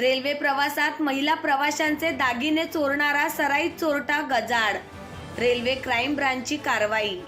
Railway प्रवासात महिला प्रवाशांचे दागिने चोरणारा सराईत चोरटा गजाड रेल्वे क्राईम ब्रांचची कारवाई.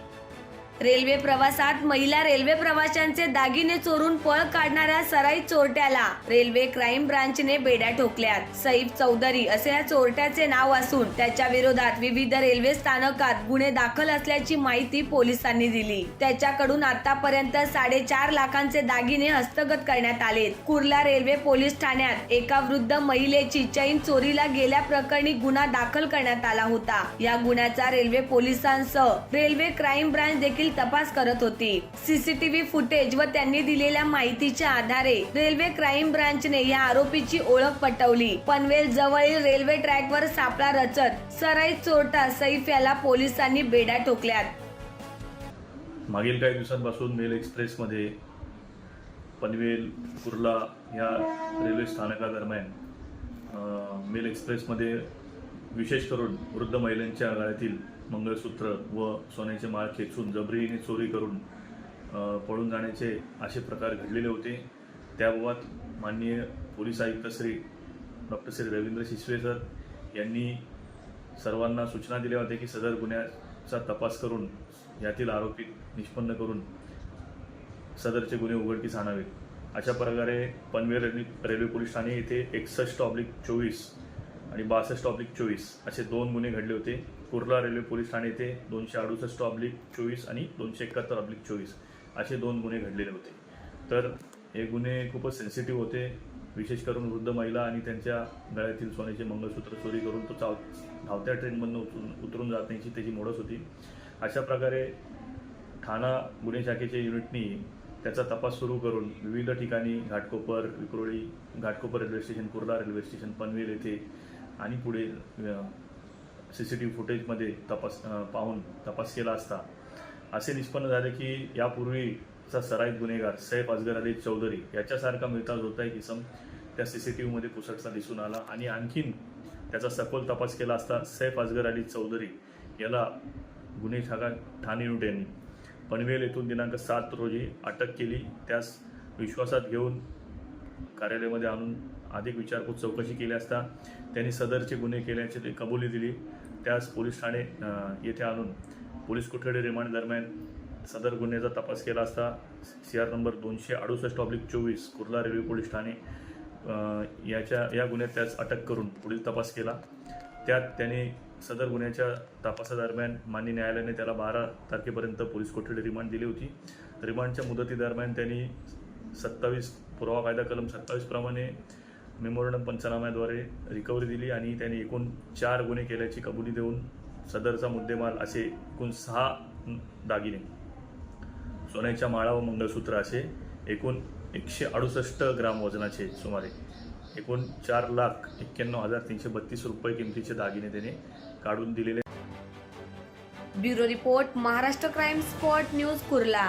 रेल्वे प्रवासात महिला रेल्वे प्रवाशांचे दागिने चोरून पळ काढणाऱ्या सराई चोरट्याला रेल्वे क्राईम ब्रांचने बेड्या ठोकल्यात. सईफ चौधरी असे या चोरट्याचे नाव असून त्याच्या विरोधात विविध रेल्वे स्थानकात गुन्हे दाखल असल्याची माहिती पोलिसांनी दिली. त्याच्याकडून आतापर्यंत साडेचार लाखांचे दागिने हस्तगत करण्यात आले कुर्ला रेल्वे पोलीस ठाण्यात एका वृद्ध महिलेची चैन चोरीला गेल्या प्रकरणी गुन्हा दाखल करण्यात आला होता. या गुन्ह्याचा रेल्वे पोलिसांसह रेल्वे क्राईम ब्रांच देखील देखील तपास करत होती. सीसीटीव्ही फुटेज व त्यांनी दिलेल्या माहितीच्या आधारे रेल्वे क्राईम ब्रांचने या आरोपीची ओळख पटवली. पनवेल जवळील रेल्वे ट्रॅकवर सापळा रचत सराई चोरटा सैफ याला पोलिसांनी बेड्या ठोकल्यात. मागील काही दिवसांपासून मेल एक्सप्रेसमध्ये पनवेल कुर्ला या रेल्वे स्थानकादरम्यान मेल एक्सप्रेसमध्ये विशेष करून वृद्ध महिलांच्या गळ्यातील मंगळसूत्र व सोन्याचे माळ खेचून जबरीने चोरी करून पळून जाण्याचे असे प्रकार घडलेले होते. त्याबाबत माननीय पोलीस आयुक्त श्री डॉक्टर श्री रवींद्र शिसवे सर यांनी सर्वांना सूचना दिल्या होत्या की सदर गुन्ह्याचा तपास करून यातील आरोपी निष्पन्न करून सदरचे गुन्हे उघडकीस आणावेत. अशा प्रकारे Panvel railway railway police Thane येथे एकसष्ट ऑब्लिक चोवीस आणि बासष्ट ऑब्लिक चोवीस. असे दोन गुन्हे घडले होते. कुर्ला रेल्वे पोलीस ठाणे येथे दोनशे अडुसष्ट ऑब्लिक चोवीस आणि दोनशे एकाहत्तर ऑब्लिक चोवीस असे दोन गुन्हे घडलेले होते. तर हे गुन्हे खूपच सेन्सिटिव्ह होते. विशेष करून वृद्ध महिला आणि त्यांच्या गळ्यातील सोन्याचे मंगळसूत्र चोरी करून तो चाव धावत्या ट्रेनमधनं उतरून उतरून जाण्याची त्याची मोडस होती. अशा प्रकारे ठाणा गुन्हे शाखेच्या युनिटनी त्याचा तपास सुरू करून विविध ठिकाणी Ghatkopar Vikhroli Ghatkopar railway station Kurla railway station Panvel येथे आणि पुढे सी सी टी व्ही फुटेजमध्ये तपास पाहून तपास केला असता. असे निष्पन्न झाले की यापूर्वीचा सराईत गुन्हेगार सैफ अजगर अली चौधरी याच्यासारखा मिळता होता एक इसम त्या सी सी टी व्हीमध्ये पुसटचा दिसून आला आणि आणखीन त्याचा सखोल तपास केला असता सैफ अजगर अली चौधरी याला गुन्हे शाखा ठाणे युनिट यांनी पनवेल येथून दिनांक सात रोजी अटक केली. त्यास विश्वासात घेऊन कार्यालयामध्ये आणून अधिक विचारपूस चौकशी केली असता त्यांनी सदरचे गुन्हे केल्याची ते कबुली दिली. त्यास पोलीस ठाणे येथे आणून पोलीस कोठडी रिमांड दरम्यान सदर गुन्ह्याचा तपास केला असता. सी आर नंबर दोनशे अडुसष्ट ऑब्लिक चोवीस कुर्ला रेल्वे पोलीस ठाणे याच्या या गुन्ह्यात त्यास अटक करून पुढील तपास केला. त्यात त्यांनी सदर गुन्ह्याच्या तपासादरम्यान मान्य न्यायालयाने त्याला बारा तारखेपर्यंत पोलीस कोठडी रिमांड दिली होती. रिमांडच्या मुदतीदरम्यान त्यांनी सत्तावीस पुरावा कायदा कलम सत्तावीसप्रमाणे मेमोरंडम पंचनाम्याद्वारे रिकव्हरी दिली आणि त्यांनी एकूण चार गुन्हे केल्याची कबुली देऊन सदरचा मुद्देमाल असे एकूण सहा दागिने सोन्याच्या माळा व मंगळसूत्र असे एकूण एकशे अडुसष्ट ग्राम वजनाचे सुमारे एकूण चार लाख एक्क्याण्णव हजार तीनशे बत्तीस रुपये किमतीचे दागिने त्याने काढून दिलेले. Bureau report Maharashtra crime spot news Kurla.